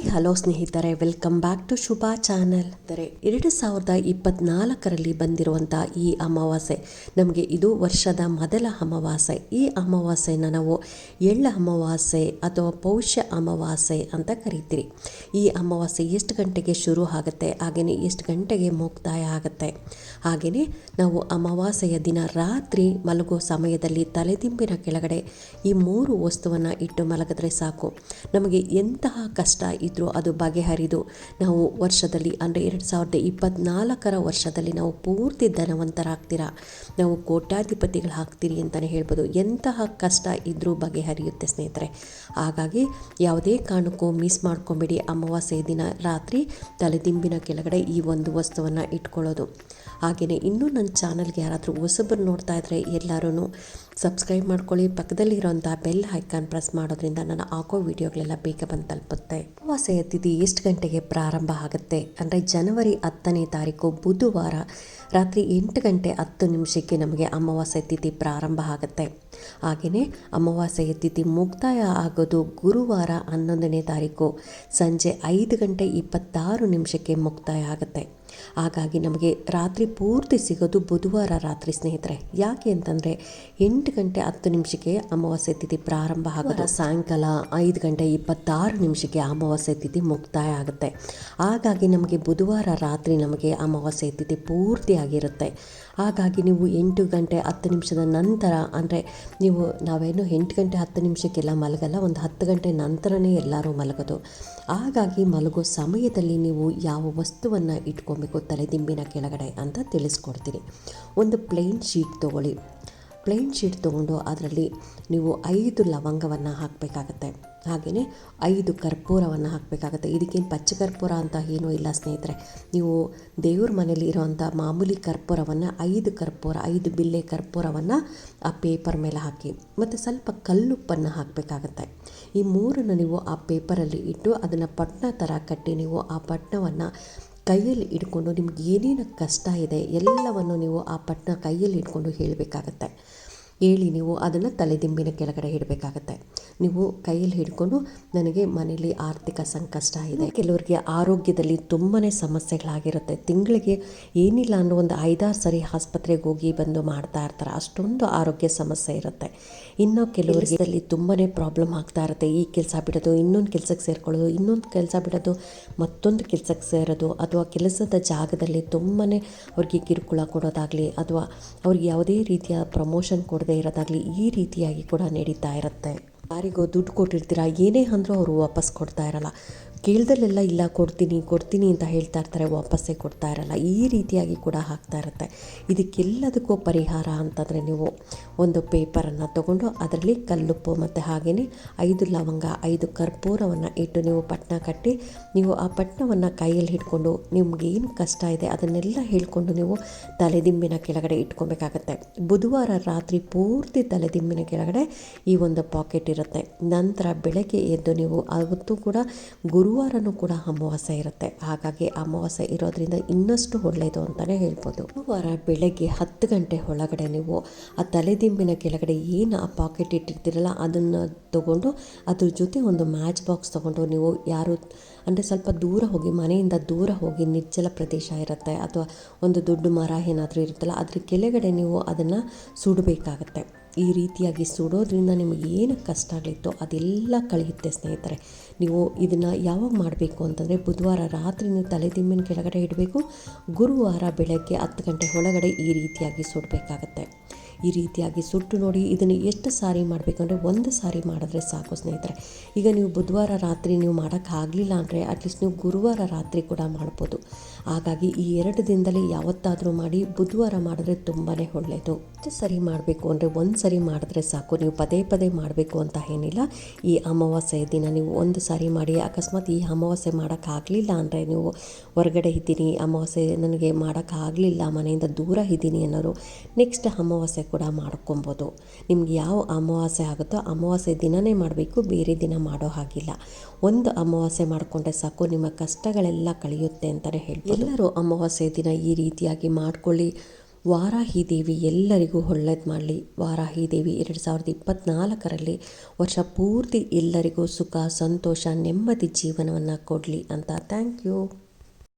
Hi hello ಸ್ನೇಹಿತರೆ, welcome back to Shubha channel. ಅಂದರೆ ಎರಡು ಸಾವಿರದ ಇಪ್ಪತ್ನಾಲ್ಕರಲ್ಲಿ ಬಂದಿರುವಂಥ ಈ ಅಮಾವಾಸ್ಯೆ, ನಮಗೆ ಇದು ವರ್ಷದ ಮೊದಲ ಅಮಾವಾಸ್ಯೆ. ಈ ಅಮಾವಾಸ್ಯೆನ ನಾವು ಎಳ್ಳ ಅಮಾವಾಸ್ಯೆ ಅಥವಾ ಪೌಷ್ಯ ಅಮಾವಾಸ್ಯೆ ಅಂತ ಕರಿತೀರಿ. ಈ ಅಮಾವಾಸ್ಯೆ ಎಷ್ಟು ಗಂಟೆಗೆ ಶುರು ಆಗುತ್ತೆ? ಹಾಗೆಯೇ ಎಷ್ಟು ಗಂಟೆಗೆ ಮುಕ್ತಾಯ ಆಗುತ್ತೆ? ಹಾಗೆಯೇ ನಾವು ಅಮಾವಾಸ್ಯೆಯ ದಿನ ರಾತ್ರಿ ಮಲಗೋ ಸಮಯದಲ್ಲಿ ತಲೆದಿಂಬಿನ ಕೆಳಗಡೆ ಈ ಮೂರು ವಸ್ತುವನ್ನು ಇಟ್ಟು ಮಲಗಿದ್ರೆ ಸಾಕು. ನಮಗೆ ಎಂತಹ ಕಷ್ಟ ಅದು ಬಗೆಹರಿದು ನಾವು ವರ್ಷದಲ್ಲಿ ಅಂದರೆ ಎರಡು ಸಾವಿರದ ಇಪ್ಪತ್ನಾಲ್ಕರ ವರ್ಷದಲ್ಲಿ ನಾವು ಪೂರ್ತಿ ಧನವಂತರಾಗ್ತೀರಾ? ನಾವು ಕೋಟ್ಯಾಧಿಪತಿಗಳು ಹಾಕ್ತೀರಿ ಅಂತಲೇ ಹೇಳ್ಬೋದು. ಎಂತಹ ಕಷ್ಟ ಇದ್ದರೂ ಬಗೆಹರಿಯುತ್ತೆ ಸ್ನೇಹಿತರೆ. ಹಾಗಾಗಿ ಯಾವುದೇ ಕಾರಣಕ್ಕೂ ಮಿಸ್ ಮಾಡ್ಕೊಬೇಡಿ. ಅಮಾವಾಸ್ಯೆ ದಿನ ರಾತ್ರಿ ತಲೆದಿಂಬಿನ ಕೆಳಗಡೆ ಈ ಒಂದು ವಸ್ತುವನ್ನು ಇಟ್ಕೊಳ್ಳೋದು. ಹಾಗೆಯೇ ಇನ್ನೂ ನನ್ನ ಚಾನಲ್ಗೆ ಯಾರಾದರೂ ಹೊಸಬರು ನೋಡ್ತಾ ಇದ್ದರೆ ಎಲ್ಲರೂ ಸಬ್ಸ್ಕ್ರೈಬ್ ಮಾಡ್ಕೊಳ್ಳಿ. ಪಕ್ಕದಲ್ಲಿರೋಂಥ ಬೆಲ್ ಐಕಾನ್ ಪ್ರೆಸ್ ಮಾಡೋದ್ರಿಂದ ನಾನು ಹಾಕೋ ವಿಡಿಯೋಗಳೆಲ್ಲ ಬೇಗ ಬಂದು ತಲುಪುತ್ತೆ. ಅಮಾವಾಸ್ಯೆಯ ತಿಥಿ ಎಷ್ಟು ಗಂಟೆಗೆ ಪ್ರಾರಂಭ ಆಗುತ್ತೆ? ಅಂದರೆ ಜನವರಿ ಹತ್ತನೇ ತಾರೀಕು ಬುಧವಾರ ರಾತ್ರಿ ಎಂಟು ಗಂಟೆ ಹತ್ತು ನಿಮಿಷಕ್ಕೆ ನಮಗೆ ಅಮಾವಾಸ್ಯೆ ತಿಥಿ ಪ್ರಾರಂಭ ಆಗುತ್ತೆ. ಹಾಗೆಯೇ ಅಮಾವಾಸ್ಯೆಯ ತಿಥಿ ಮುಕ್ತಾಯ ಆಗೋದು ಗುರುವಾರ ಹನ್ನೊಂದನೇ ತಾರೀಕು. ಸಂಜೆ ಐದು ಗಂಟೆ ಇಪ್ಪತ್ತಾರು ನಿಮಿಷಕ್ಕೆ ಮುಕ್ತಾಯ ಆಗುತ್ತೆ. ಹಾಗಾಗಿ ನಮಗೆ ರಾತ್ರಿ ಪೂರ್ತಿ ಸಿಗೋದು ಬುಧವಾರ ರಾತ್ರಿ ಸ್ನೇಹಿತರೆ. ಯಾಕೆ ಅಂತಂದರೆ ಎಂಟು ಗಂಟೆ ಹತ್ತು ನಿಮಿಷಕ್ಕೆ ಅಮಾವಾಸ್ಯೆ ತಿಥಿ ಪ್ರಾರಂಭ ಆಗೋದು ಸಾಯಂಕಾಲ ಐದು ಗಂಟೆ ಇಪ್ಪತ್ತಾರು ನಿಮಿಷಕ್ಕೆ ಅಮಾವಾಸ್ಯೆ ತಿಥಿ ಮುಕ್ತಾಯ ಆಗುತ್ತೆ. ಹಾಗಾಗಿ ನಮಗೆ ಬುಧವಾರ ರಾತ್ರಿ ನಮಗೆ ಅಮಾವಾಸ್ಯೆ ತಿಥಿ ಪೂರ್ತಿಯಾಗಿರುತ್ತೆ. ಹಾಗಾಗಿ ನೀವು ಎಂಟು ಗಂಟೆ ಹತ್ತು ನಿಮಿಷದ ನಂತರ, ಅಂದರೆ ನೀವು ನಾವೇನು ಎಂಟು ಗಂಟೆ ಹತ್ತು ನಿಮಿಷಕ್ಕೆಲ್ಲ ಮಲಗಲ್ಲ, ಒಂದು ಹತ್ತು ಗಂಟೆ ನಂತರನೇ ಎಲ್ಲರೂ ಮಲಗೋದು. ಹಾಗಾಗಿ ಮಲಗೋ ಸಮಯದಲ್ಲಿ ನೀವು ಯಾವ ವಸ್ತುವನ್ನು ಇಟ್ಕೊಬೇಕು ತಲೆದಿಂಬಿನ ಕೆಳಗಡೆ ಅಂತ ತಿಳಿಸ್ಕೊಡ್ತೀನಿ. ಒಂದು ಪ್ಲೇನ್ ಶೀಟ್ ತೊಗೊಳ್ಳಿ. ಪ್ಲೇನ್ ಶೀಟ್ ತೊಗೊಂಡು ಅದರಲ್ಲಿ ನೀವು ಐದು ಲವಂಗವನ್ನು ಹಾಕಬೇಕಾಗತ್ತೆ. ಹಾಗೆಯೇ ಐದು ಕರ್ಪೂರವನ್ನು ಹಾಕಬೇಕಾಗತ್ತೆ. ಇದಕ್ಕೇನು ಪಚ್ಚ ಕರ್ಪೂರ ಅಂತ ಏನೂ ಇಲ್ಲ ಸ್ನೇಹಿತರೆ. ನೀವು ದೇವ್ರ ಮನೇಲಿ ಇರೋವಂಥ ಮಾಮೂಲಿ ಕರ್ಪೂರವನ್ನು, ಐದು ಕರ್ಪೂರ, ಐದು ಬಿಲ್ಲೆ ಕರ್ಪೂರವನ್ನು ಆ ಪೇಪರ್ ಮೇಲೆ ಹಾಕಿ, ಮತ್ತು ಸ್ವಲ್ಪ ಕಲ್ಲುಪ್ಪನ್ನು ಹಾಕಬೇಕಾಗತ್ತೆ. ಈ ಮೂರನ್ನು ನೀವು ಆ ಪೇಪರಲ್ಲಿ ಇಟ್ಟು ಅದನ್ನು ಪಟ್ನ ಥರ ಕಟ್ಟಿ ನೀವು ಆ ಪಟ್ನವನ್ನು ಕೈಯಲ್ಲಿ ಇಟ್ಕೊಂಡು ನಿಮ್ಗೆ ಏನೇನು ಕಷ್ಟ ಇದೆ ಎಲ್ಲವನ್ನು ನೀವು ಆ ಪಟ್ನ ಕೈಯಲ್ಲಿ ಇಟ್ಕೊಂಡು ಹೇಳಬೇಕಾಗತ್ತೆ. ಹೇಳಿ ನೀವು ಅದನ್ನು ತಲೆದಿಂಬಿನ ಕೆಳಗಡೆ ಇಡಬೇಕಾಗತ್ತೆ. ನೀವು ಕೈಯಲ್ಲಿ ಹಿಡ್ಕೊಂಡು ನನಗೆ ಮನೇಲಿ ಆರ್ಥಿಕ ಸಂಕಷ್ಟ ಇದೆ. ಕೆಲವರಿಗೆ ಆರೋಗ್ಯದಲ್ಲಿ ತುಂಬಾ ಸಮಸ್ಯೆಗಳಾಗಿರುತ್ತೆ. ತಿಂಗಳಿಗೆ ಏನಿಲ್ಲ ಅನ್ನೋ ಒಂದು ಐದಾರು ಸರಿ ಆಸ್ಪತ್ರೆಗೆ ಹೋಗಿ ಬಂದು ಮಾಡ್ತಾ ಇರ್ತಾರೆ. ಅಷ್ಟೊಂದು ಆರೋಗ್ಯ ಸಮಸ್ಯೆ ಇರುತ್ತೆ. ಇನ್ನು ಕೆಲವರಿಗೆ ತುಂಬಾ ಪ್ರಾಬ್ಲಮ್ ಆಗ್ತಾ ಇರುತ್ತೆ. ಈ ಕೆಲಸ ಬಿಡೋದು, ಇನ್ನೊಂದು ಕೆಲಸಕ್ಕೆ ಸೇರ್ಕೊಳ್ಳೋದು, ಇನ್ನೊಂದು ಕೆಲಸ ಬಿಡೋದು, ಮತ್ತೊಂದು ಕೆಲಸಕ್ಕೆ ಸೇರೋದು, ಅಥವಾ ಕೆಲಸದ ಜಾಗದಲ್ಲಿ ತುಂಬಾ ಅವ್ರಿಗೆ ಕಿರುಕುಳ ಕೊಡೋದಾಗಲಿ, ಅಥವಾ ಅವ್ರಿಗೆ ಯಾವುದೇ ರೀತಿಯ ಪ್ರಮೋಷನ್ ಕೊಡದೆ ಇರೋದಾಗಲಿ ಈ ರೀತಿಯಾಗಿ ಕೂಡ ನಡೀತಾ ಇರುತ್ತೆ. ಯಾರಿಗೋ ದುಡ್ಡು ಕೊಟ್ಟಿರ್ತೀರ? ಏನೇ ಅಂದರೂ ಅವರು ವಾಪಸ್ ಕೊಡ್ತಾ ಇರಲ್ಲ. ಕೇಳ್ದಲ್ಲೆಲ್ಲ, ಇಲ್ಲ, ಕೊಡ್ತೀನಿ ಕೊಡ್ತೀನಿ ಅಂತ ಹೇಳ್ತಾ ಇರ್ತಾರೆ, ವಾಪಸ್ಸೇ ಕೊಡ್ತಾ ಇರಲ್ಲ. ಈ ರೀತಿಯಾಗಿ ಕೂಡ ಹಾಕ್ತಾ ಇರುತ್ತೆ. ಇದಕ್ಕೆಲ್ಲದಕ್ಕೂ ಪರಿಹಾರ ಅಂತಂದರೆ ನೀವು ಒಂದು ಪೇಪರನ್ನು ತಗೊಂಡು ಅದರಲ್ಲಿ ಕಲ್ಲುಪ್ಪು ಮತ್ತು ಹಾಗೆಯೇ ಐದು ಲವಂಗ, ಐದು ಕರ್ಪೂರವನ್ನು ಇಟ್ಟು ನೀವು ಪಟ್ಟಣ ಕಟ್ಟಿ, ನೀವು ಆ ಪಟ್ನವನ್ನು ಕೈಯಲ್ಲಿ ಹಿಡ್ಕೊಂಡು ನಿಮ್ಗೆ ಏನು ಕಷ್ಟ ಇದೆ ಅದನ್ನೆಲ್ಲ ಹೇಳ್ಕೊಂಡು ನೀವು ತಲೆದಿಂಬಿನ ಕೆಳಗಡೆ ಇಟ್ಕೊಬೇಕಾಗತ್ತೆ. ಬುಧವಾರ ರಾತ್ರಿ ಪೂರ್ತಿ ತಲೆದಿಂಬಿನ ಕೆಳಗಡೆ ಈ ಒಂದು ಪಾಕೆಟ್ ಇರುತ್ತೆ. ನಂತರ ಬೆಳಗ್ಗೆ ಎದ್ದು ನೀವು ಅವತ್ತು ಕೂಡ ಗುರುವಾರನೂ ಕೂಡ ಅಮಾವಾಸ್ಯೆ ಇರುತ್ತೆ. ಹಾಗಾಗಿ ಅಮಾವಾಸ್ಯೆ ಇರೋದ್ರಿಂದ ಇನ್ನಷ್ಟು ಒಳ್ಳೆಯದು ಅಂತಲೇ ಹೇಳ್ಬೋದು. ಗುರುವಾರ ಬೆಳಗ್ಗೆ ಹತ್ತು ಗಂಟೆ ಒಳಗಡೆ ನೀವು ಆ ತಲೆದಿಂಬಿನ ಕೆಳಗಡೆ ಏನು ಆ ಪಾಕೆಟ್ ಇಟ್ಟಿರ್ತೀರಲ್ಲ ಅದನ್ನು ತಗೊಂಡು ಅದ್ರ ಜೊತೆ ಒಂದು ಮ್ಯಾಚ್ ಬಾಕ್ಸ್ ತೊಗೊಂಡು ನೀವು ಯಾರು ಅಂದರೆ ಸ್ವಲ್ಪ ದೂರ ಹೋಗಿ ಮನೆಯಿಂದ ದೂರ ಹೋಗಿ ನಿರ್ಜಲ ಪ್ರದೇಶ ಇರುತ್ತೆ. ಅಥವಾ ಒಂದು ದೊಡ್ಡ ಮರ ಏನಾದರೂ ಇರುತ್ತಲ್ಲ ಅದ್ರ ಕೆಳಗಡೆ ನೀವು ಅದನ್ನು ಸುಡಬೇಕಾಗತ್ತೆ. ಈ ರೀತಿಯಾಗಿ ಸುಡೋದ್ರಿಂದ ನಿಮಗೆ ಏನು ಕಷ್ಟ ಆಗಲಿತ್ತೋ ಅದೆಲ್ಲ ಕಳೆಯುತ್ತೆ ಸ್ನೇಹಿತರೆ. ನೀವು ಇದನ್ನು ಯಾವಾಗ ಮಾಡಬೇಕು ಅಂತಂದರೆ ಬುಧವಾರ ರಾತ್ರಿ ನೀವು ತಲೆದಿಂಬಿನ ಕೆಳಗಡೆ ಇಡಬೇಕು. ಗುರುವಾರ ಬೆಳಗ್ಗೆ ಹತ್ತು ಗಂಟೆ ಒಳಗಡೆ ಈ ರೀತಿಯಾಗಿ ಸುಡಬೇಕಾಗತ್ತೆ. ಈ ರೀತಿಯಾಗಿ ಸುಟ್ಟು ನೋಡಿ ಇದನ್ನು ಎಷ್ಟು ಸಾರಿ ಮಾಡಬೇಕಂದ್ರೆ ಒಂದು ಸಾರಿ ಮಾಡಿದ್ರೆ ಸಾಕು ಸ್ನೇಹಿತರೆ. ಈಗ ನೀವು ಬುಧವಾರ ರಾತ್ರಿ ನೀವು ಮಾಡೋಕ್ಕಾಗಲಿಲ್ಲ ಅಂದರೆ ಅಟ್ಲೀಸ್ಟ್ ನೀವು ಗುರುವಾರ ರಾತ್ರಿ ಕೂಡ ಮಾಡ್ಬೋದು. ಹಾಗಾಗಿ ಈ ಎರಡು ದಿನದಲ್ಲಿ ಯಾವತ್ತಾದರೂ ಮಾಡಿ ಬುಧವಾರ ಮಾಡಿದ್ರೆ ತುಂಬಾ ಒಳ್ಳೆಯದು. ಎಷ್ಟು ಸರಿ ಮಾಡಬೇಕು ಅಂದರೆ ಒಂದು ಸರಿ ಮಾಡಿದ್ರೆ ಸಾಕು. ನೀವು ಪದೇ ಪದೇ ಮಾಡಬೇಕು ಅಂತ ಏನಿಲ್ಲ. ಈ ಅಮಾವಾಸ್ಯೆ ದಿನ ನೀವು ಒಂದು ಸಾರಿ ಮಾಡಿ ಅಕಸ್ಮಾತ್ ಈ ಅಮಾವಾಸ್ಯೆ ಮಾಡೋಕ್ಕಾಗಲಿಲ್ಲ ಅಂದರೆ ನೀವು ಹೊರಗಡೆ ಇದ್ದೀನಿ, ಅಮಾವಾಸ್ಯೆ ನನಗೆ ಮಾಡೋಕ್ಕಾಗಲಿಲ್ಲ ಮನೆಯಿಂದ ದೂರ ಇದ್ದೀನಿ ಅನ್ನೋರು ನೆಕ್ಸ್ಟ್ ಅಮಾವಾಸ್ಯೆ ಕೂಡ ಮಾಡ್ಕೊಬೋದು. ನಿಮ್ಗೆ ಯಾವ ಅಮಾವಾಸ್ಯೆ ಆಗುತ್ತೋ ಅಮಾವಾಸ್ಯೆ ದಿನವೇ ಮಾಡಬೇಕು, ಬೇರೆ ದಿನ ಮಾಡೋ ಹಾಗಿಲ್ಲ. ಒಂದು ಅಮಾವಾಸ್ಯೆ ಮಾಡಿಕೊಂಡ್ರೆ ಸಾಕು, ನಿಮ್ಮ ಕಷ್ಟಗಳೆಲ್ಲ ಕಳೆಯುತ್ತೆ ಅಂತಲೇ ಹೇಳ್ಬೋದು. ಎಲ್ಲರೂ ಅಮಾವಾಸ್ಯೆ ದಿನ ಈ ರೀತಿಯಾಗಿ ಮಾಡ್ಕೊಳ್ಳಿ. ವಾರಾಹಿ ದೇವಿ ಎಲ್ಲರಿಗೂ ಒಳ್ಳೇದು ಮಾಡಲಿ. ವಾರಾಹಿ ದೇವಿ ಎರಡು ಸಾವಿರದ ಇಪ್ಪತ್ತ್ನಾಲ್ಕರಲ್ಲಿ ವರ್ಷ ಪೂರ್ತಿ ಎಲ್ಲರಿಗೂ ಸುಖ, ಸಂತೋಷ, ನೆಮ್ಮದಿ ಜೀವನವನ್ನು ಕೊಡಲಿ ಅಂತ. Thank you.